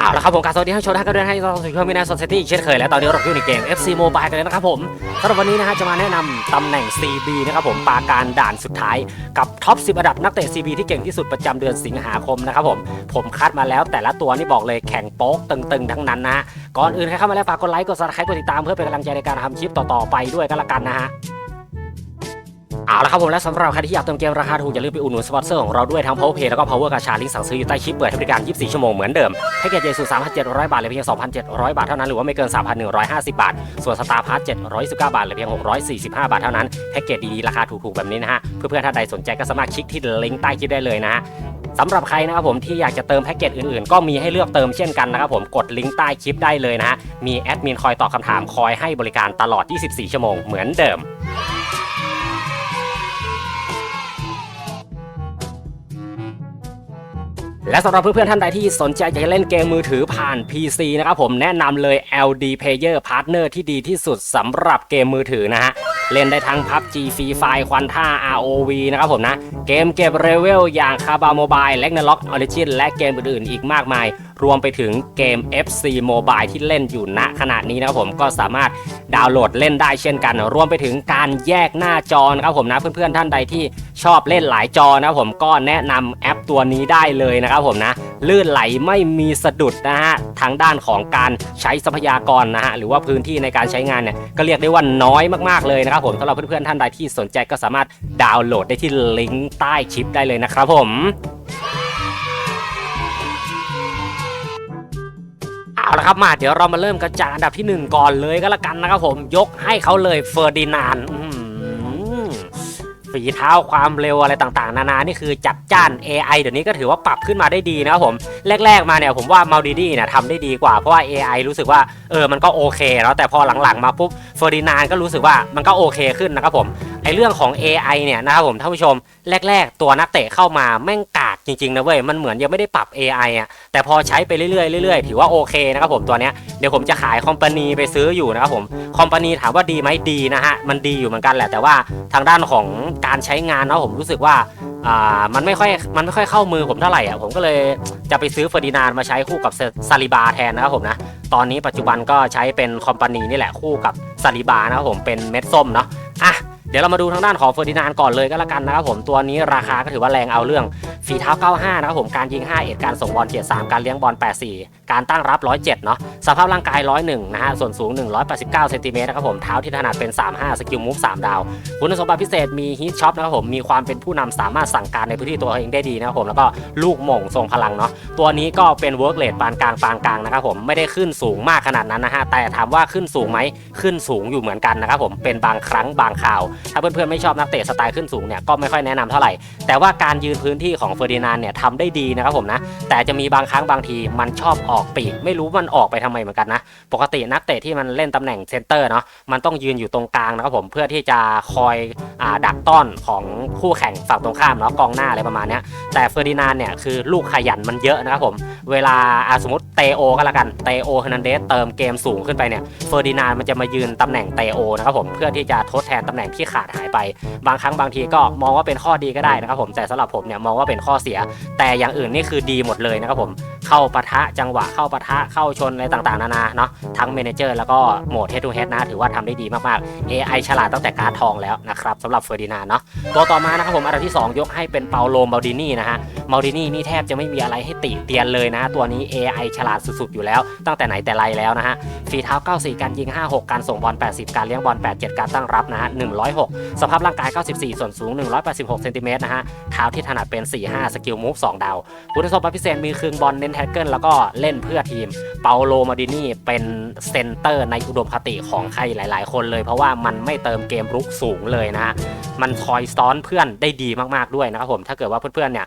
เอาละครับผมการสวัสดีท่านชมท่านก็เดินให้ต้อนรับสู่ช่องมินาสเซตี้เช่นเคยและตอนนี้เราอยู่ในเกม FC Mobile กันเลยนะครับผมสำหรับวันนี้นะฮะจะมาแนะนำตำแหน่ง CB นะครับผมปาการด่านสุดท้ายกับท็อป 10 อันดับนักเตะ CB ที่เก่งที่สุดประจำเดือนสิงหาคมนะครับผมผมคัดมาแล้วแต่ละตัวนี่บอกเลยแข่งโป๊กตึงๆ ทั้งนั้นนะฮะก่อนอื่นใครเข้ามาแล้วฝากกดไลค์กดซับสไครต์กดติดตามเพื่อเป็นกำลังใจในการทำคลิปต่อๆไปด้วยกันละกันนะฮะ เอาละครับผมและสำหรับใครที่อยากเติมเกมราคาถูกอย่าลืมไปอุดหนุนสปอนเซอร์ของเราด้วยทั้ง Power Pay แล้วก็ Power กาชาลิงสั่งซื้ออยู่ใต้คลิปเปิดให้บริการ 24 ชั่วโมงเหมือนเดิมแพ็กเกจใหญ่สุด3,700 บาทเหลือเพียง 2,700 บาทเท่านั้นหรือว่าไม่เกิน 3,150 บาท ส่วนสตาร์พาร์ท719 บาทเหลือเพียง 645 บาทเท่านั้นแพ็กเกจดีๆราคาถูกๆแบบนี้นะฮะเพื่อนๆท่านใดสนใจก็สามารถคลิกที่ลิงก์ใต้คลิปได้เลยนะฮะสำหรับใครนะครับผมที่อยากจะเติมแพ็กเกจอื่นๆ ก็มีให้เลือกเติมเช่นกันนะครับผมกดลิงก์ใต้คลิปได้เลยนะฮะมีแอดมินคอยตอบคำถามคอยให้บริการตลอด 24 ชั่วโมงเหมือนเดิม และสำหรับเพื่อนๆท่านใดที่สนใจอยากจะเล่นเกมมือถือผ่าน PC นะครับผมแนะนำเลย LD Player Partner ที่ดีที่สุดสำหรับเกมมือถือนะฮะ เล่นได้ทั้ง PUBG Free Fire ควันท่า ROV นะครับผมนะ เกมเก็บเรเวลอย่างคาบาโมบายเละ n a l o g Origin และเกมอื่นๆอีกมากมาย รวมไปถึงเกม FC Mobile ที่เล่นอยู่ณขณะนี้นะครับผมก็สามารถดาวน์โหลดเล่นได้เช่นกัน รวมไปถึงการแยกหน้าจอนะครับผมนะเพื่อนๆท่านใดที่ชอบเล่นหลายจอนะครับผมก็แนะนำแอปตัวนี้ได้เลยนะครับผมนะลื่นไหลไม่มีสะดุดนะฮะทางด้านของการใช้ทรัพยากรนะฮะหรือว่าพื้นที่ในการใช้งานเนี่ยก็เรียกได้ว่าน้อยมากๆเลยนะครับผมสำหรับเพื่อนๆท่านใดที่สนใจก็สามารถดาวน์โหลดได้ที่ลิงก์ใต้คลิปได้เลยนะครับผม เอาละครับมาเดี๋ยวเรามาเริ่มกันจากอันดับที่ 1 ก่อนเลยก็แล้วกันนะครับผมยกให้เขาเลยเฟอร์ดินานฝีเท้าความเร็วอะไรต่างๆ นานา นี่คือจัดจ้าน AI เดี๋ยวนี้ก็ถือว่าปรับขึ้นมาได้ดีนะครับผม แรก ๆ มาเนี่ยผมว่ามัลดิดี้เนี่ยทำได้ดีกว่า เพราะว่า AI รู้สึกว่าเออมันก็โอเคแล้วแต่พอหลังๆ มาปุ๊บเฟอร์ดินานก็รู้สึกว่ามันก็โอเคขึ้นนะครับผมไอเรื่องของ AI เนี่ยนะครับผมท่านผู้ชมแรก ๆ ตัวนักเตะเข้ามาแม่งกา จริงๆนะเว้ยมันเหมือนยังไม่ได้ปรับ AI อะแต่พอใช้ไปเรื่อยๆเรื่อยๆถือว่าโอเคนะครับผมตัวเนี้ยเดี๋ยวผมจะขายคอมพานีไปซื้ออยู่นะครับผมคอมพานีถามว่าดีไหมดีนะฮะมันดีอยู่เหมือนกันแหละ แต่ว่าทางด้านของการใช้งานเนาะผมรู้สึกว่าอ่ามันไม่ค่อยมันไม่ค่อยเข้ามือผมเท่าไหร่อะผมก็เลยจะไปซื้อเฟอร์ดินานมาใช้คู่กับซาลิบาแทนนะครับผมนะตอนนี้ปัจจุบันก็ใช้เป็นคอมพานีนี่แหละคู่กับซาลิบานะครับผมเป็นเม็ดส้มเนาะอะ เดี๋ยวเรามาดูทางด้านของเฟอร์ดินานก่อนเลยก็แล้วกันนะครับผมตัวนี้ราคาก็ถือว่าแรงเอาเรื่องฝีเท้า 95 นะครับผมการยิง 5 เอ็ดการส่งบอลเกียร3การเลี้ยงบอล 84 การตั้งรับ 107 เนาะสภาพร่างกาย 101 นะฮะส่วนสูง 189เซนติเมตรนะครับผมเท้าที่ถนัดเป็น 35 สกิลมูฟ 3 ดาว คุณสมบัติพิเศษมีฮีทช็อปนะครับผมมีความเป็นผู้นำสามารถสั่งการในพื้นที่ตัวเองได้ดีนะครับผมแล้วก็ลูกหม่งทรงพลังเนาะตัวนี้ก็เป็นเวิร์กเลดปานกลางปานกลางนะครับผมไม่ได้ขึ้นสูงมากขนาดนั้นนะฮะแต่ถามว่าขึ้นสูงไหมขึ้นสูงอยู่เหมือนกันนะครับผมเป็นบางครั้งบางข่าวถ้าเพื่อนๆไม่ชอบนักเตะสไตล์ขึ้นสูงเนี่ยก็ไม่ค่อยแนะนำเท่าไหร่ แต่ว่าการยืนพื้นที่ของเฟอร์ดินานเนี่ยทำได้ดีนะครับผมนะ แต่จะมีบางครั้งบางทีมันชอบออกปีก ไม่รู้มันออกไปทำไมเหมือนกันนะ ปกตินักเตะที่มันเล่นตำแหน่งเซนเตอร์เนาะ มันต้องยืนอยู่ตรงกลางนะครับผม เพื่อที่จะคอย ดักต้อนของคู่แข่งฝั่งตรงข้ามเนาะกองหน้าอะไรประมาณนี้แต่เฟอร์ดินานเนี่ยคือลูกขยันมันเยอะนะครับผมเวลาสมมติเตโอก็แล้วกันเตโอเฮนันเดสเติมเกมสูงขึ้นไปเนี่ยเฟอร์ดินานมันจะมายืนตำแหน่งเตโอนะครับผมเพื่อที่จะทดแทนตำแหน่งที่ขาดหายไป บางครั้งบางทีก็มองว่าเป็นข้อดีก็ได้นะครับผมแต่สำหรับผมเนี่ยมองว่าเป็นข้อเสีย แต่อย่างอื่นนี่คือดีหมดเลยนะครับผม เข้าปะทะจังหวะเข้าปะทะเข้าชนอะไรต่างๆ นานาเนาะทั้งเมนเจอร์แล้วก็โหมด head to head นะถือว่าทำได้ดีมากๆ AI ฉลาดตั้งแต่การ์ดทองแล้วนะครับสำหรับเฟอร์ดินานเนาะตัวต่อมานะครับผมอันดับที่ 2 ยกให้เป็นเปาโลมาดินี่นะฮะมาดินี่นี่แทบจะไม่มีอะไรให้ติเตียนเลยนะ ตัวนี้ AI ฉลาดสุดๆอยู่แล้ว ตั้งแต่ไหนแต่ไรแล้วนะฮะฝีเท้า 94 การยิง 56 การส่งบอล 80 การเลี้ยงบอล 87 การตั้งรับนะฮะ106 สภาพร่างกาย 94 ส่วนสูง 186เซนติเมตรนะฮะเท้าที่ถนัดเป็น 45 สกิลมูฟ2ดาวคุณสมบัติพิเศษมีคืนบอลเน้นแทกเกิลแล้วก็เล่นเพื่อทีม เปาโลมาดินี่เป็นเซนเตอร์ในอุดมคติของใครหลาย ๆ คนเลย เพราะว่ามันไม่เติมเกมรุกสูงเลยนะฮะมันคอยซ้อนเพื่อนได้ดีมากๆด้วยนะครับผมถ้าเกิดว่าเพื่อนๆเนี่ย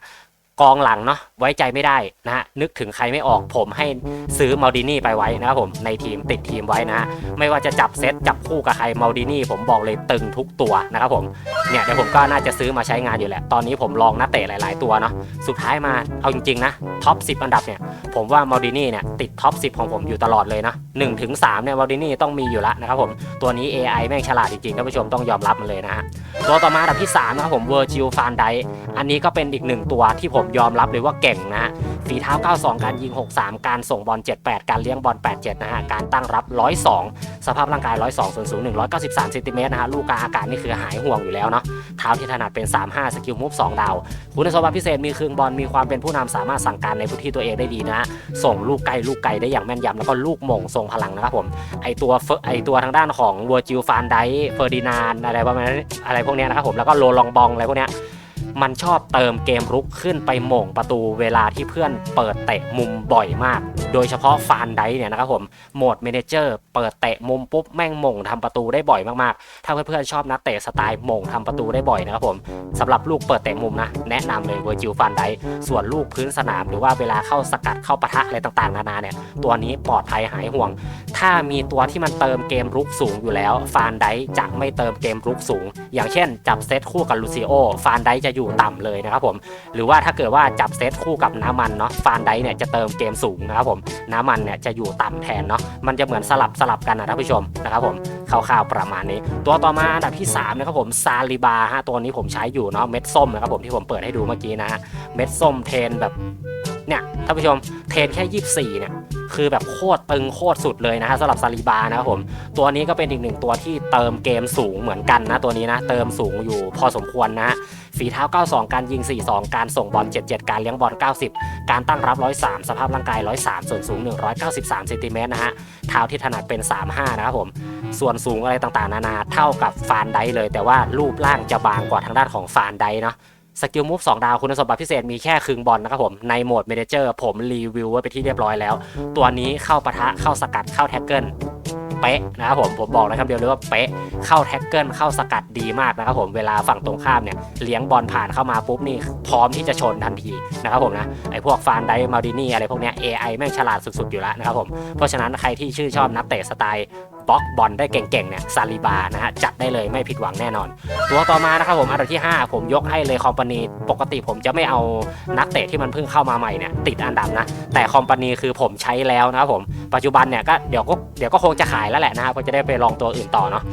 กองหลังเนาะไว้ใจไม่ได้นะฮะนึกถึงใครไม่ออกผมให้ซื้อมาดินี่ไปไว้นะครับผมในทีมติดทีมไว้นะฮะไม่ว่าจะจับเซตจับคู่กับใครมาดินี่ผมบอกเลยตึงทุกตัวนะครับผมเนี่ยเดี๋ยวผมก็น่าจะซื้อมาใช้งานอยู่แหละ ตอนนี้ผมลองนักเตะหลาย ๆ ตัวเนาะสุดท้ายมาเอาจริง ๆ นะท็อป 10 อันดับเนี่ยผมว่ามาดินี่เนี่ยติดท็อป 10 ของผมอยู่ตลอดเลยนะ1ถึง3เนี่ยมาดินี่ต้องมีอยู่ละนะครับผมตัวนี้ AI แม่งฉลาดจริงๆท่านผู้ชมต้องยอมรับมันเลยนะฮะตัวต่อมาอันดับที่3นะครับผมเวอร์จิลฟานไดอันนี้ก็เป็นอีกหนึ่งตัวที่ผมยอมรับเลยว่าเก่งนะฮะฝีเท้า 92 การยิง 63 การส่งบอล 78 การเลี้ยงบอล 87 นะฮะ การตั้งรับ 102 สภาพร่างกาย 102ส่วนสูง193เซนติเมตรนะฮะ ลูกกาอากาศนี่คือหายห่วงอยู่แล้วเนาะ เท้าที่ถนัดเป็น 35 สกิลมูฟ 2 ดาว คุณสมบัติพิเศษมีคืนบอล มีความเป็นผู้นำสามารถสั่งการในพื้นที่ตัวเองได้ดีนะฮะ ส่งลูกไกลลูกไกลได้อย่างแม่นยำแล้วก็ลูกมงทรงพลังนะครับผม ไอตัวไอตัวทางด้านของวอร์จิลฟานไดเฟอร์ดินานอะไรประมาณอะไรพวกเนี้ยนะครับผม แล้วก็โลลองบองอะไรพวกเนี้ย มันชอบเติมเกมรุกขึ้นไปหม่งประตูเวลาที่เพื่อนเปิดเตะมุมบ่อยมาก โดยเฉพาะฟานไดเนี่ยนะครับผมโหมดเมเนเจอร์เปิดเตะมุมปุ๊บแม่งหม่งทำประตูได้บ่อยมากๆ ถ้าเพื่อนๆชอบนักเตะสไตล์หม่งทำประตูได้บ่อยนะครับผมสำหรับลูกเปิดเตะมุมนะแนะนำเลยเวอร์จิลฟานไดส่วนลูกพื้นสนามหรือว่าเวลาเข้าสกัดเข้าปะทะอะไรต่างๆ นานาเนี่ยตัวนี้ปลอดภัยหายห่วง ถ้ามีตัวที่มันเติมเกมรุกสูงอยู่แล้ว ฟานไดจะไม่เติมเกมรุกสูง อย่างเช่น จับเซตคู่กับลูซิโอฟานไดจะอยู่ต่ำเลยนะครับผม หรือว่าถ้าเกิดว่าจับเซตคู่กับน้ำมันเนาะฟานไดเนี่ยจะเติมเกมสูงนะครับผมน้ำมันเนี่ยจะอยู่ต่ำแทนเนาะมันจะเหมือนสลับสลับกันนะท่านผู้ชมนะครับผมคร่าวๆประมาณนี้ ตัวต่อมาอันดับที่3นะครับผมซาลิบาฮะตัวนี้ผมใช้อยู่เนาะเม็ดส้มนะครับผมที่ผมเปิดให้ดูเมื่อกี้นะฮะเม็ดส้มเทนแบบ เนี่ยท่านผู้ชมเทรนแค่ 24 เนี่ยคือแบบโคตรตึงโคตรสุดเลยนะฮะสำหรับซาลิบานะครับผม ตัวนี้ก็เป็นอีกหนึ่งตัวที่เติมเกมสูงเหมือนกันนะตัวนี้นะเติมสูงอยู่พอสมควรนะฮะฝีเท้า 92 การยิง 42 การส่งบอล 77 การเลี้ยงบอล 90 การตั้งรับ 103 สภาพร่างกาย 103 ส่วนสูง 193เซนติเมตรนะฮะเท้าที่ถนัดเป็น 35 นะครับผม ส่วนสูงอะไรต่างๆ นานาเท่ากับฟานไดเลย แต่ว่ารูปร่างจะบางกว่าทางด้านของฟานไดเนาะ สกิลมูฟ2ดาวคุณสมบัติพิเศษมีแค่ครึ่งบอลนะครับผม ในโหมดเมเนเจอร์ผมรีวิวไว้ไปที่เรียบร้อยแล้ว ตัวนี้เข้าปะทะเข้าสกัดเข้าแท็กเกิลเป๊ะนะครับผมผมบอกเลยคำเดียวเลยว่าเป๊ะเข้าแท็กเกิลเข้าสกัดดีมากนะครับผมเวลาฝั่งตรงข้ามเนี่ยเลี้ยงบอลผ่านเข้ามาปุ๊บนี่พร้อมที่จะชนทันทีนะครับผมนะไอพวกฟานไดมาดินี่อะไรพวกเนี้ย AI แม่งฉลาดสุดๆอยู่แล้วนะครับผมเพราะฉะนั้นใครที่ชื่นชอบนักเตะสไตล์ บล็อกบอลได้เก่งๆเนี่ยซาลิบานะฮะจัดได้เลยไม่ผิดหวังแน่นอน ตัวต่อมานะครับผมอันดับที่ 5 ผมยกให้เลยคอมพานีปกติผมจะไม่เอานักเตะที่มันเพิ่งเข้ามาใหม่เนี่ยติดอันดับนะแต่คอมพานีคือผมใช้แล้วนะครับผมปัจจุบันเนี่ยก็เดี๋ยวก็เดี๋ยวก็คงจะขายแล้วแหละนะครับก็จะได้ไปลองตัวอื่นต่อเนาะ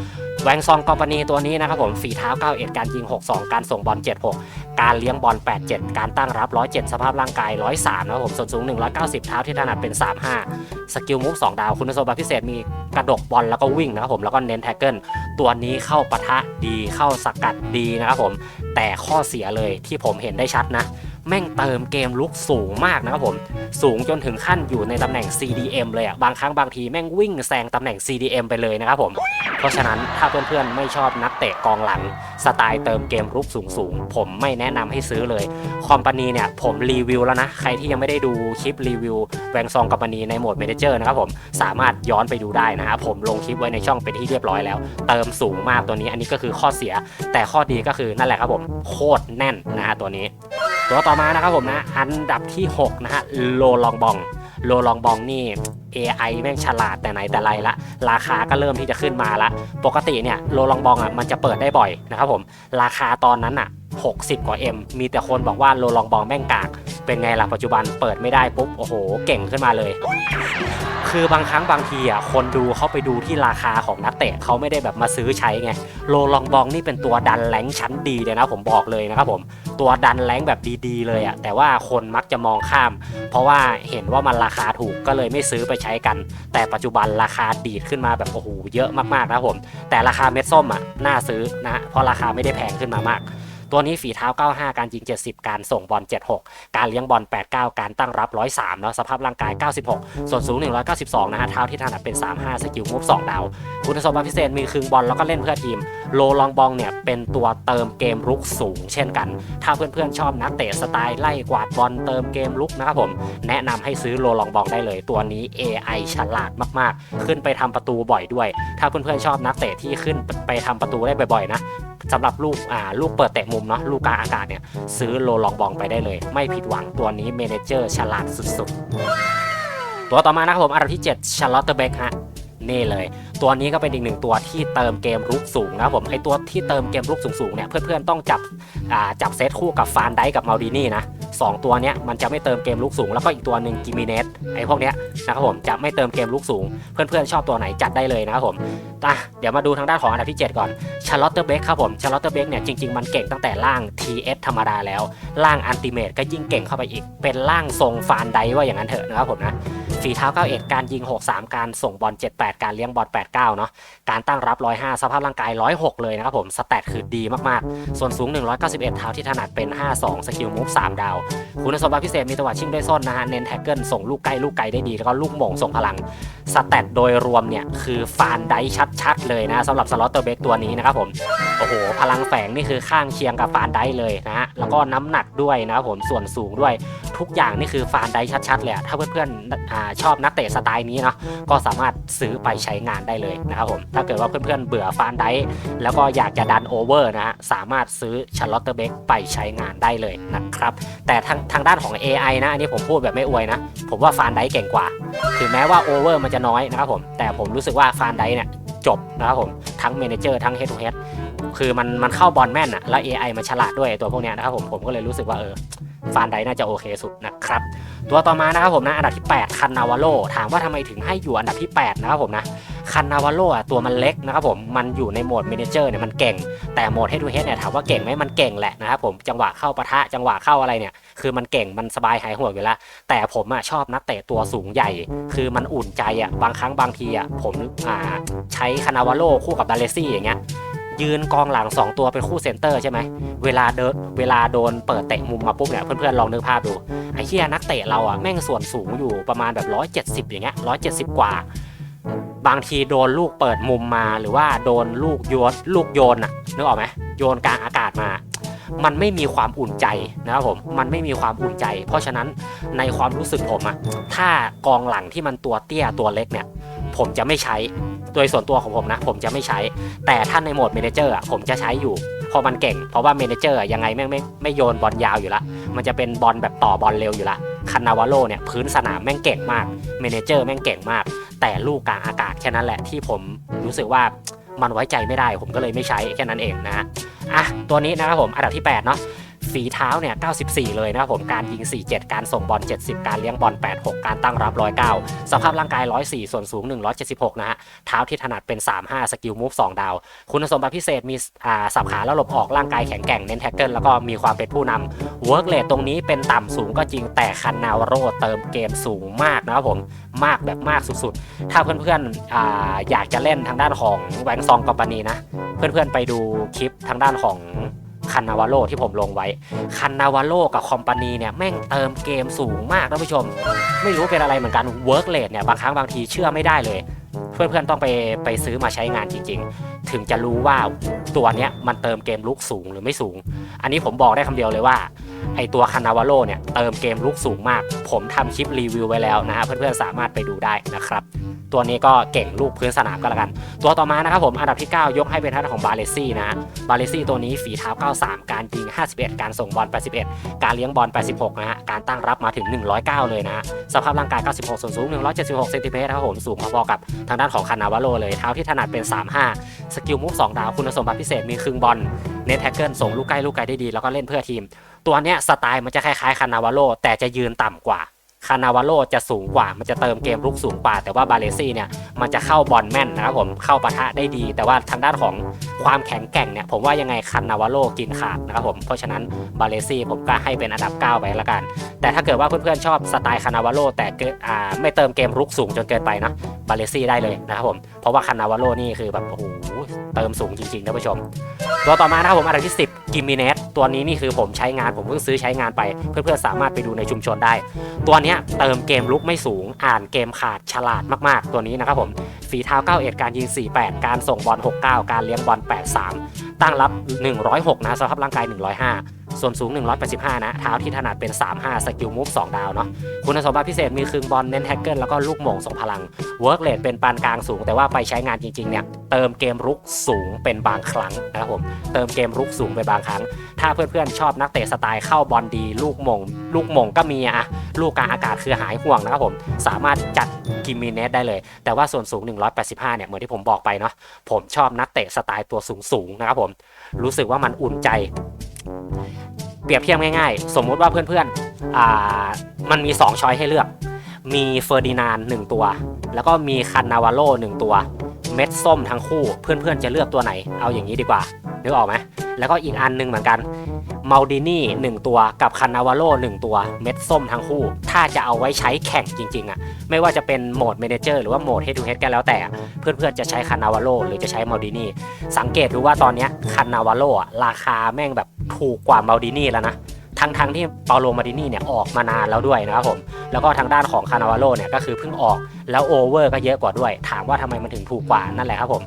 แวงซองคอมพานีตัวนี้นะครับผมฝีเท้า 91 การยิง 62 การส่งบอล 76 การเลี้ยงบอล 87 การตั้งรับ 107 สภาพร่างกาย 103นะครับผมส่วนสูง 190 เท้าที่ถนัดเป็น 35 สกิลมูฟ2ดาว คุณสมบัติพิเศษมีกระดกบอลแล้วก็วิ่งนะครับผม แล้วก็เน้นแท็กเกิล ตัวนี้เข้าปะทะดีเข้าสกัดดีนะครับผม แต่ข้อเสียเลยที่ผมเห็นได้ชัดนะ แม่งเติมเกมลุกสูงมากนะครับผม สูงจนถึงขั้นอยู่ในตำแหน่ง CDM เลยอะบางครั้งบางทีแม่งวิ่งแซงตำแหน่ง CDM ไปเลยนะครับผม เพราะฉะนั้นถ้าเพื่อนๆไม่ชอบนักเตะกองหลัง สไตล์เติมเกมรุกสูงๆ ผมไม่แนะนำให้ซื้อเลย คอมพานีเนี่ยผมรีวิวแล้วนะ ใครที่ยังไม่ได้ดูคลิปรีวิวแวงซองคอมพานีในโหมดเมนเจอร์นะครับผม สามารถย้อนไปดูได้นะฮะผมลงคลิปไว้ในช่องเป็นที่เรียบร้อยแล้ว เติมสูงมากตัวนี้อันนี้ก็คือข้อเสีย แต่ข้อดีก็คือนั่นแหละครับผมโคตรแน่นนะฮะตัวนี้ ตัวต่อ่อมานะครับผมนะ อันดับที่ 6 นะฮะ โลลองบอง โลลองบองนี่ AI แม่งฉลาดแต่ไหนแต่ไรละ ราคาก็เริ่มที่จะขึ้นมาละ ปกติเนี่ยโลลองบองอะมันจะเปิดได้บ่อยนะครับผม ราคาตอนนั้นอะ 60 กว่า M มีแต่คนบอกว่าโลลองบองแม่งกาก เป็นไงล่ะปัจจุบันเปิดไม่ได้ปุ๊บ โอ้โห เก่งขึ้นมาเลย คือบางครั้งบางทีอะคนดูเขาไปดูที่ราคาของนักเตะเขาไม่ได้แบบมาซื้อใช้ไง โลลองบองนี่เป็นตัวดันแรงค์ชั้นดีเลยนะผมบอกเลยนะครับผม ตัวดันแรงค์แบบดีๆเลยอะ่ะแต่ว่าคนมักจะมองข้าม เพราะว่าเห็นว่ามันราคาถูกก็เลยไม่ซื้อไปใช้กัน แต่ปัจจุบันราคาดีดขึ้นมาแบบโอ้โหเยอะมากๆนะครับผม แต่ราคาเม็ดส้มอะน่าซื้อนะเพราะราคาไม่ได้แพงขึ้นมามาก ตัวนี้ฝีเท้า 95 การยิง 70 การส่งบอล 76 การเลี้ยงบอล 89 การตั้งรับ 103เนาะสภาพร่างกาย 96 ส่วนสูง 192 นะฮะเท้าที่ถนัดเป็น 35 สกิลมูฟ2ดาว คุณสมบัติพิเศษมีครึ่งบอลแล้วก็เล่นเพื่อทีม โลลองบองเนี่ยเป็นตัวเติมเกมรุกสูงเช่นกัน ถ้าเพื่อนๆชอบนักเตะสไตล์ไล่กวาดบอลเติมเกมรุกนะครับผม แนะนำให้ซื้อโลลองบองได้เลยตัวนี้ AI ฉลาดมากๆ ขึ้นไปทำประตูบ่อยด้วย ถ้าเพื่อนๆชอบนักเตะที่ขึ้นไปทำประตูได้บ่อยๆนะ สำหรับลูกอ่าลูกเปิดเตะมุมเนาะลูกกลางอากาศเนี่ยซื้อโลลองบองไปได้เลย ไม่ผิดหวังตัวนี้เมเนเจอร์ฉลาดสุดๆ ตัวต่อมานะครับผมอันดับที่7ชาร์ลอตเตอร์เบกฮะนี่เลย ตัวนี้ก็เป็นอีกหนึ่งตัวที่เติมเกมรุกสูงนะผมไอตัวที่เติมเกมรุกสูงๆเนี่ยเพื่อนๆต้องจับอ่าจับเซตคู่กับฟานไดกับมาดินี่นะ สองตัวเนี้ยมันจะไม่เติมเกมลุกสูง แล้วก็อีกตัวหนึ่งกิมิเนสไอพวกเนี้ยนะครับผมจะไม่เติมเกมลุกสูง เพื่อนๆชอบตัวไหนจัดได้เลยนะครับผมอะเดี๋ยวมาดูทางด้านของอันดับที่ 7 ก่อนชาร์ลอตเตอร์เบกครับผมชาร์ลอตเตอร์เบกเนี่ยจริงๆมันเก่งตั้งแต่ล่าง TS ธรรมดาแล้วล่างอันติเมตก็ยิ่งเก่งเข้าไปอีก เป็นล่างทรงฟานไดว่าอย่างนั้นเถอะนะครับผมนะฝีเท้า91การยิง 63 การส่งบอล 78 การเลี้ยงบอล 89 เนาะการตั้งรับ 105 สภาพร่างกาย 106 เลยนะครับผม สแตทคือดีมากๆ ส่วนสูง 191 เท้าที่ถนัดเป็น 52 สกิลมูฟ 3 ดาวคุณสมบัติพิเศษมีจังหวะชิงด้วยส้นนะฮะ เน้นแท็กเกิลส่งลูกไกลลูกไกลได้ดี แล้วก็ลูกหม่งส่งพลัง สแตทโดยรวมเนี่ยคือฟานไดชัดๆ เลยนะสำหรับสล็อตเตอร์เบกตัวนี้นะครับผม โอ้โห พลังแฝงนี่คือข้างเคียงกับฟานไดเลยนะฮะ แล้วก็น้ำหนักด้วยนะครับผมส่วนสูงด้วย ทุกอย่างนี่คือฟานไดชัดๆเลยถ้าเพื่อนๆชอบนักเตะสไตล์นี้เนาะก็สามารถซื้อไปใช้งานได้เลยนะครับผมถ้าเกิดว่าเพื่อนๆเบื่อฟานไดแล้วก็อยากจะดันโอเวอร์นะฮะสามารถซื้อชาร์ลอตเตอร์เบกไปใช้งานได้เลยนะครับแแต่ทางทางด้านของ AI นะ อันนี้ผมพูดแบบไม่อวยนะ ผมว่าฟานไดเก่งกว่า ถึงแม้ว่าโอเวอร์มันจะน้อยนะครับผม แต่ผมรู้สึกว่าฟานไดเนี่ยจบนะครับผม ทั้งเมนเจอร์ทั้งเฮดทูเฮดคือมันมันเข้าบอลแม่นอะแล้ว AI มันฉลาดด้วยตัวพวกเนี้ยนะครับผม ผมก็เลยรู้สึกว่าเออฟานไดน่าจะโอเคสุดนะครับ ตัวต่อมานะครับผมนะอันดับที่ 8 คันนาวาโลถามว่าทำไมถึงให้อยู่อันดับที่ 8 นะครับผมนะ คันนาวาโลอะตัวมันเล็กนะครับผมมันอยู่ในโหมดเมเนเจอร์เนี่ยมันเก่ง แต่โหมด head to head เนี่ยถามว่าเก่งไหมมันเก่งแหละนะครับผมจังหวะเข้าปะทะจังหวะเข้าอะไรเนี่ยคือมันเก่งมันสบายหายห่วงอยู่แล้ว แต่ผมอะชอบนักเตะตัวสูงใหญ่ คือมันอุ่นใจอะบางครั้งบางทีอะผมอ่าใช้คานาวาโลคู่กับดาเลซี่อย่างเงี้ยยืนกองหลัง 2 ตัวเป็นคู่เซนเตอร์ใช่ไหม เวลาเดินเวลาโดนเปิดเตะมุมมาปุ๊บเนี่ยเพื่อนๆลองนึกภาพดู ไอ้เหี้ยนักเตะเราอะแม่งส่วนสูงอยู่ประมาณแบบ 170 อย่างเงี้ย170 กว่า บางทีโดนลูกเปิดมุมมา หรือว่าโดนลูกโยนลูกโยนอะนึกออกไหมโยนกลางอากาศมา มันไม่มีความอุ่นใจนะครับผมมันไม่มีความอุ่นใจ เพราะฉะนั้นในความรู้สึกผมอะถ้ากองหลังที่มันตัวเตี้ยตัวเล็กเนี่ย ผมจะไม่ใช้โดยส่วนตัวของผมนะ ผมจะไม่ใช้ แต่ถ้าในโหมดเมเนเจอร์อะผมจะใช้อยู่เพราะมันเก่ง เพราะว่าเมเนเจอร์อะยังไงแม่งไม่ไม่โยนบอลยาวอยู่ละ มันจะเป็นบอลแบบต่อบอลเร็วอยู่ละ คานาวาโลเนี่ยพื้นสนามแม่งเก่งมากเมเนเจอร์แม่งเก่งมาก แต่ลูกกลางอากาศแค่นั้นแหละที่ผมรู้สึกว่ามันไว้ใจไม่ได้ ผมก็เลยไม่ใช้แค่นั้นเองนะฮะอะตัวนี้นะครับผมอันดับที่8เนาะ ฝีเท้าเนี่ย94 เลยนะครับผมการยิง 47 การส่งบอล 70 การเลี้ยงบอล 86 การตั้งรับ 109 สภาพร่างกาย 104 ส่วนสูง 176 นะฮะเท้าที่ถนัดเป็น 35 สกิลมูฟ2ดาว คุณสมบัติพิเศษมีอ่าสับขาแล้วหลบออกร่างกายแข็งแกร่งเน้นแท็กเกิลแล้วก็มีความเป็นผู้นำเวิร์กเลทตรงนี้เป็นต่ำสูงก็จริงแต่คันนาวโรเติมเกมสูงมากนะครับผมมากแบบมากสุดๆ ถ้าเพื่อนๆอาอยากจะเล่นทางด้านของแหวงซองกอมปานีนะ เพื่อนๆไปดูคลิปทางด้านของ คันนาวาโลที่ผมลงไว้ คันนาวาโลกับคอมปานีเนี่ยแม่งเติมเกมสูงมากท่านผู้ชม ไม่รู้เป็นอะไรเหมือนกันเวิร์กเลดเนี่ยบางครั้งบางทีเชื่อไม่ได้เลย เพื่อนๆต้องไปไปซื้อมาใช้งานจริง ๆ ถึงจะรู้ว่าตัวเนี้ยมันเติมเกมลุกสูงหรือไม่สูง อันนี้ผมบอกได้คำเดียวเลยว่า ไอตัวคานาวาโลเนี่ยเติมเกมลุกสูงมาก ผมทำคลิปรีวิวไว้แล้วนะฮะเพื่อนๆสามารถไปดูได้นะครับตัวนี้ก็เก่งลูกพื้นสนามก็แล้วกัน ตัวต่อมานะครับผมอันดับที่ 9 ยกให้เป็นท่านของบาเลซี่นะบาเลซี่ตัวนี้ฝีเท้า 93 การยิง 51 การส่งบอล 81 การเลี้ยงบอล 86 นะฮะ การตั้งรับมาถึง 109 เลยนะสภาพร่างกาย 96 ส่วนสูง 176 เซนติเมตรครับผมสูงพอๆกับทางด้านของคานาวาโลเลยเท้าที่ถนัดเป็น 35 สกิลมูฟ2ดาวคุณสมบัติพิเศษมีครึ่งบอลเน็ตแท็กเกิลส่งลูกใกล้ลูกไกลได้ดีแล้วก็เล่นเพื่อทีม ตัวเนี้ยสไตล์มันจะคล้ายๆคานาวาโลแต่จะยืนต่ำกว่าคานาวาโลจะสูงกว่า มันจะเติมเกมลุกสูงกว่า แต่ว่าบาเลซี่เนี่ย มันจะเข้าบอลแม่นนะครับผม เข้าปะทะได้ดี แต่ว่าทางด้านของความแข็งแกร่งเนี่ย ผมว่ายังไงคานาวาโลกินขาดนะครับผม เพราะฉะนั้นบาเลซี่ผมก็ให้เป็นอันดับ 9 ไปละกัน แต่ถ้าเกิดว่าเพื่อนๆชอบสไตล์คานาวาโลแต่ไม่เติมเกมลุกสูงจนเกินไปนะบาเลซี่ได้เลยนะครับผม เพราะว่าคานาวาโลนี่คือแบบโอ้โหเติมสูงจริงๆท่านผู้ชม ตัวต่อมานะครับผมอันดับที่ 10 กิมมิเนส ตัวนี้นี่คือผมใช้งานผมเพิ่งซื้อใช้งานไป เพื่อนๆสามารถไปดูในชุมชนได้ ตัวนี้เติมเกมลุกไม่สูง อ่านเกมขาดฉลาดมากๆ ตัวนี้นะครับผมฝีเท้า 91 การยิง 48 การส่งบอล 69 การเลี้ยงบอล 83 ตั้งรับ 106 นะสภาพร่างกาย 105 ส่วนสูง 185 นะ เท้าที่ถนัดเป็น 35 สกิลมูฟ2ดาวเนาะ คุณสมบัติพิเศษมีคืนบอลเน้นแท็กเกิลแล้วก็ลูกโมงส่งพลัง เวิร์กเลดเป็นปานกลางสูง แต่ว่าไปใช้งานจริงๆเนี่ย เติมเกมรุกสูงเป็นบางครั้งนะครับผม เติมเกมรุกสูงเป็นบางครั้ง ถ้าเพื่อนๆ ชอบนักเตะสไตล์เข้าบอลดี ลูกมงลูกโมงก็มีอะลูกกลางอากาศคือหายห่วงนะครับผม สามารถจัดกิมมิเนสได้เลย แต่ว่าส่วนสูง 185 เนี่ย เหมือนที่ผมบอกไปเนาะ ผมชอบนักเตะสไตล์ตัวสูงๆนะครับผม รู้สึกว่ามันอุ่นใจ เปรียบเทียบง่ายๆ สมมุติว่าเพื่อนๆอ่ามันมี 2 ช้อยให้เลือก มีเฟอร์ดินานหนึ่งตัว แล้วก็มีคันนาวาโลหนึ่งตัว เม็ดส้มทั้งคู่ เพื่อนๆจะเลือกตัวไหน เอาอย่างนี้ดีกว่านึกออกไหมแล้วก็อีกอันหนึงเหมือนกัน มาดินี่หนึ่งตัวกับคันนาวาโลหนึ่งตัวเม็ดส้มทั้งคู่ ถ้าจะเอาไว้ใช้แข่งจริงๆอะไม่ว่าจะเป็นโหมดเมนเจอร์หรือว่าโหมดเฮดทูเฮดกันแล้วแต่ เพื่อนๆจะใช้คันนาวาโลหรือจะใช้มาดินี่สังเกตดูว่าตอนนี้คันนาวาโลอะราคาแม่งแบบถูกกว่ามาดินี่แล้วนะ ทั้งทั้งๆที่เปาโลมาดินี่เนี่ยออกมานานแล้วด้วยนะครับผมแล้วก็ทางด้านของคานาวาโลเนี่ยก็คือเพิ่งออกแล้วโอเวอร์ก็เยอะกว่าด้วย ถามว่าทำไมมันถึงถูกกว่านั่นแหละครับผม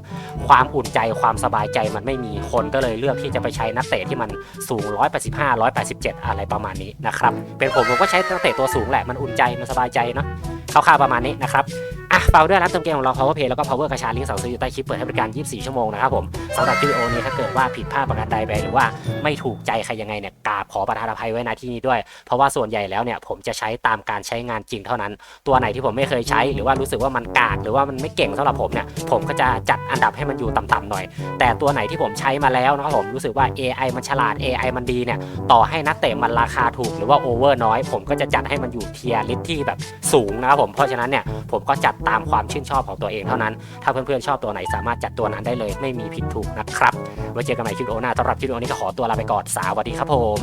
ความอุ่นใจความสบายใจมันไม่มีคนก็เลยเลือกที่จะไปใช้นักเตะที่มันสูง 185 187 อะไรประมาณนี้นะครับเป็นผมผมก็ใช้นักเตะตัวสูงแหละมันอุ่นใจมันสบายใจเนาะคร่าวๆประมาณนี้นะครับ อะเปาด้วยรับเติมเกมของเรา power play แล้วก็ power กระชาลิงก์สั่งซื้ออยู่ใต้คลิปเปิดให้บริการ 24 ชั่วโมงนะครับผมสำหรับวิดีโอนี้ถ้าเกิดว่าผิดพลาดประการใดไปหรือว่าไม่ถูกใจใครยังไงเนี่ยกราบขอประทานอภัยไว้ณที่นี้ด้วย เพราะว่าส่วนใหญ่แล้วเนี่ยผมจะใช้ตามการใช้งานจริงเท่านั้น ตัวไหนที่ผมไม่เคยใช้หรือว่ารู้สึกว่ามันกากหรือว่ามันไม่เก่งสำหรับผมเนี่ยผมก็จะจัดอันดับให้มันอยู่ต่ำๆหน่อย แต่ตัวไหนที่ผมใช้มาแล้วนะครับผมรู้สึกว่า AI มันฉลาด AI มันดีเนี่ยต่อให้นักเตะมันราคาถูกหรือว่าโอเวอร์น้อย ผมก็จะจัดให้มันอยู่เทียร์ลิสที่แบบสูงนะครับผมเพราะฉะนั้นเนี่ยผมก็จัดตามความชื่นชอบของตัวเองเท่านั้น ถ้าเพื่อนๆชอบตัวไหนสามารถจัดตัวนั้นได้เลย ไม่มีผิดถูกนะครับ ไว้เจอกันใหม่คลิปโอหน้าสำหรับคลิปโอนี้ก็ขอตัวลาไปก่อนสวัสดีครับผม